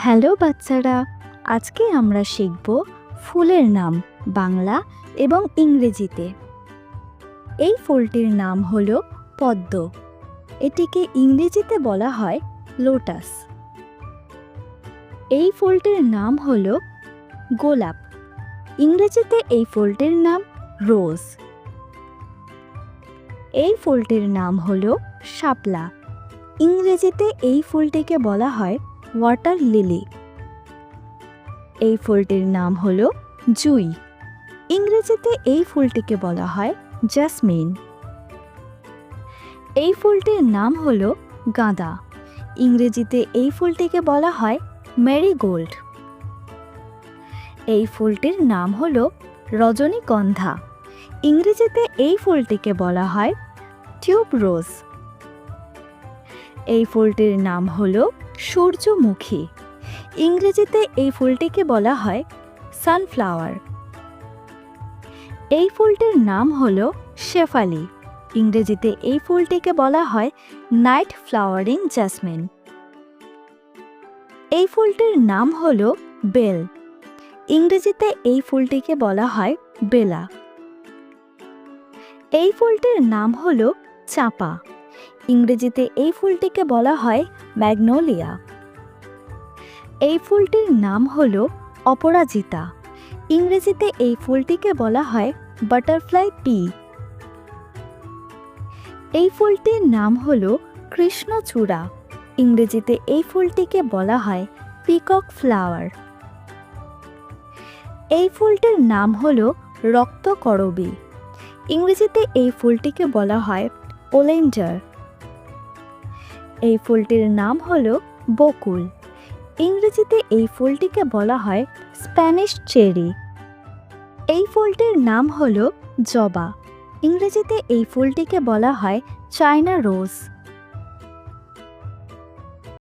Hello বাচ্চারা, আজকে আমরা শিখব ফুলের নাম বাংলা এবং ইংরেজিতে। এই ফুলটির নাম হলো পদ্ম। এটিকে ইংরেজিতে বলা হয় লোটাস। এই ফুলটির নাম হলো গোলাপ। ইংরেজিতে এই ফুলটির নাম রোজ। এই ফুলটির নাম হলো শাপলা। ইংরেজিতে এই ফুলটিকে বলা হয় ওয়াটার লিলি। এই ফুলটির নাম হলো জুই। ইংরেজিতে এই ফুলটিকে বলা হয় জাসমিন। এই ফুলটির নাম হল গাঁদা। ইংরেজিতে এই ফুলটিকে বলা হয় মেরিগোল্ড। এই ফুলটির নাম হল রজনীগন্ধা। ইংরেজিতে এই ফুলটিকে বলা হয় টিউব রোজ এই ফুলটির নাম হলো সূর্যমুখী। ইংরেজিতে এই ফুলটিকে বলা হয় সানফ্লাওয়ার এই ফুলটির নাম হলো শেফালি। ইংরেজিতে এই ফুলটিকে বলা হয় নাইট ফ্লাওয়ারিং জাসমিন এই ফুলটির নাম হলো বেল ইংরেজিতে এই ফুলটিকে বলা হয় বেলা। এই ফুলটির নাম হলো চাপা। ইংরেজিতে এই ফুলটিকে বলা হয় ম্যাগনোলিয়া। এই ফুলটির নাম হল অপরাজিতা। ইংরেজিতে এই ফুলটিকে বলা হয় বাটারফ্লাই পি এই ফুলটির নাম হল কৃষ্ণচূড়া। ইংরেজিতে এই ফুলটিকে বলা হয় পিকক ফ্লাওয়ার। এই ফুলটির নাম হল রক্তকরবী। ইংরেজিতে এই ফুলটিকে বলা হয় ওলেঞ্জার। এই ফুলটির নাম হল বকুল। ইংরেজিতে এই ফুলটিকে বলা হয় স্প্যানিশ চেরি। এই ফুলটির নাম হল জবা। ইংরেজিতে এই ফুলটিকে বলা হয় চায়না রোজ।